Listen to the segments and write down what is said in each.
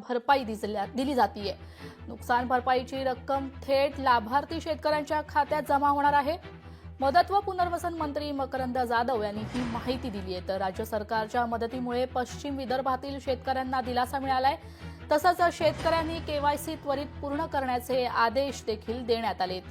भरपाई दिसल्या- दिली जातीये. नुकसान भरपाईची रक्कम थेट लाभार्थी शेतकऱ्यांच्या खात्यात जमा होणार आहे. मदत व पुनर्वसन मंत्री मकरंद जाधव यांनी ही माहिती दिली आहे. तर राज्य सरकारच्या मदतीमुळे पश्चिम विदर्भातील शेतकऱ्यांना दिलासा मिळालाय. तसंच शेतकऱ्यांनी केवायसी त्वरित पूर्ण करण्याचे आदेश देखील देण्यात आलेत.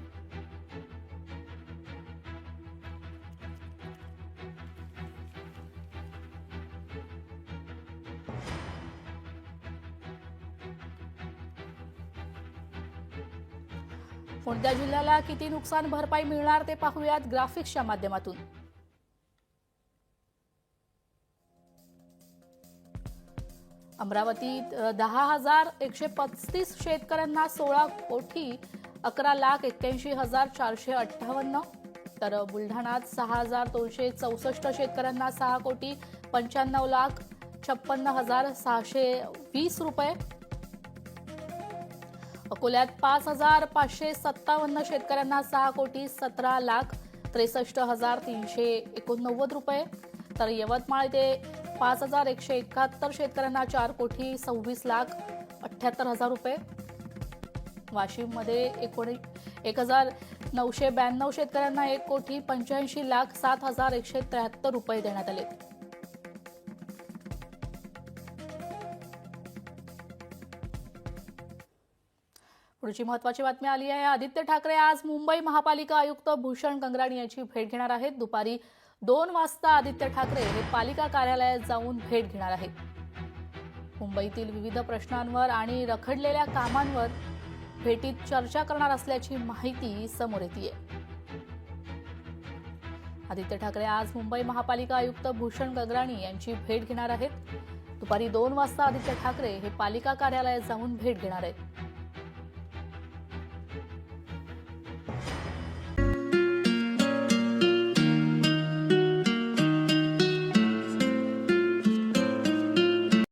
कोणत्या जिल्ह्याला किती नुकसान भरपाई मिळणार ते पाहूयात ग्राफिक्सच्या माध्यमातून. अमरावतीत दहा हजार एकशे पस्तीस शेतकऱ्यांना सोळा कोटी अकरा लाख एक्क्याऐंशी हजार चारशे अठ्ठावन्न तर बुलढाण्यात सहा हजार दोनशे चौसष्ट शेतकऱ्यांना सहा कोटी पंच्याण्णव लाख छप्पन्न हजार सहाशे वीस रुपये अकोल्यात पाच हजार पाचशे सत्तावन्न शेतकऱ्यांना सहा कोटी सतरा लाख त्रेसष्ट हजार तीनशे एकोणनव्वद रुपये. तर यवतमाळ ते पाच हजार एकशे एकाहत्तर शेतकऱ्यांना चार कोटी सव्वीस लाख अठ्ठ्याहत्तर हजार रुपये. वाशिममध्ये एकोणी एक हजार नऊशे ब्याण्णव शेतकऱ्यांना एक कोटी पंच्याऐंशी लाख सात हजार एकशे त्र्याहत्तर रुपये देण्यात आले. पुढची महत्वाची बातमी आली आहे. आदित्य ठाकरे आज मुंबई महापालिका आयुक्त भूषण गंगराणी यांची भेट घेणार आहेत. दुपारी दोन वाजता आदित्य ठाकरे हे पालिका कार्यालयात जाऊन भेट घेणार आहेत. मुंबईतील विविध प्रश्नांवर आणि रखडलेल्या कामांवर भेटीत चर्चा करणार असल्याची माहिती समोर येते आदित्य ठाकरे आज मुंबई महापालिका आयुक्त भूषण गगराणी यांची भेट घेणार आहेत. दुपारी दोन वाजता आदित्य ठाकरे हे पालिका कार्यालयात जाऊन भेट घेणार आहेत.